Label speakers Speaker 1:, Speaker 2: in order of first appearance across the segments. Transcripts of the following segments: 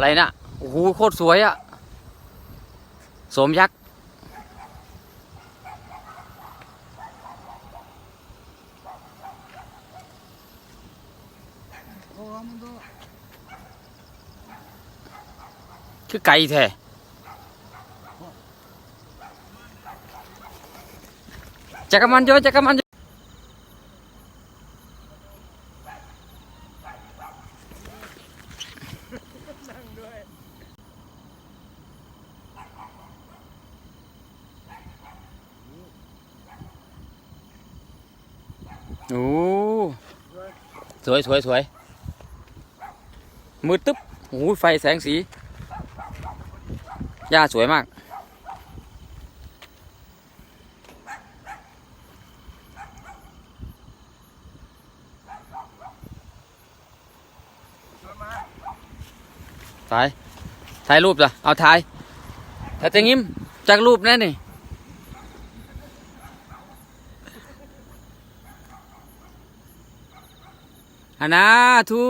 Speaker 1: อะไรนะโอ้โหโคตรสวยอะโสมยักษ์คือไก่แท้จักรมันโยจักรมัน โอ้สวยสวยสวยมืดตึ๊บโอ้ยไฟแสงสีหญ้าสวยมาก ถ่าย ถ่ายรูปจ้ะเอาถ่ายถ้าจะงิ้มจากรูปแน่นนี่ ฮานาทู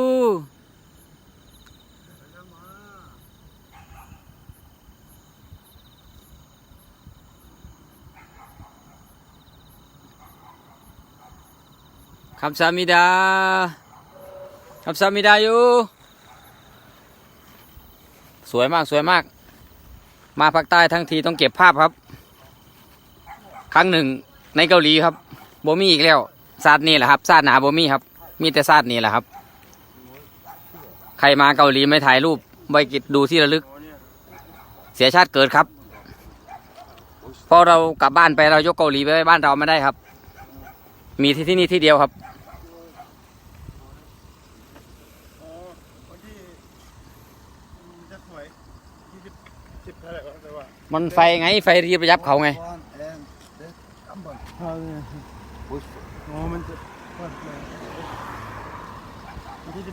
Speaker 1: คำสามิดาคำสามิดาอยู่ สวยมากสวยมาก มาภาคใต้ทั้งทีต้องเก็บภาพครับ ครั้งหนึ่งในเกาหลีครับโบมีอีกแล้วซาดนี่แหละครับซาดหนาโบมีครับ มีแต่ซาดนี่แหละครับ ใครมาเกาหลีไม่ถ่ายรูปใบกิจดูที่ระลึก เสียชาติเกิดครับพอเรากลับบ้านไปเรายกเกาหลีไปไว้บ้านเราไม่ได้ครับ มีที่ที่นี่ที่เดียวครับ
Speaker 2: มันไฟ
Speaker 1: ไงไฟรีบยับเขาไง
Speaker 2: โอ้มันจะ เ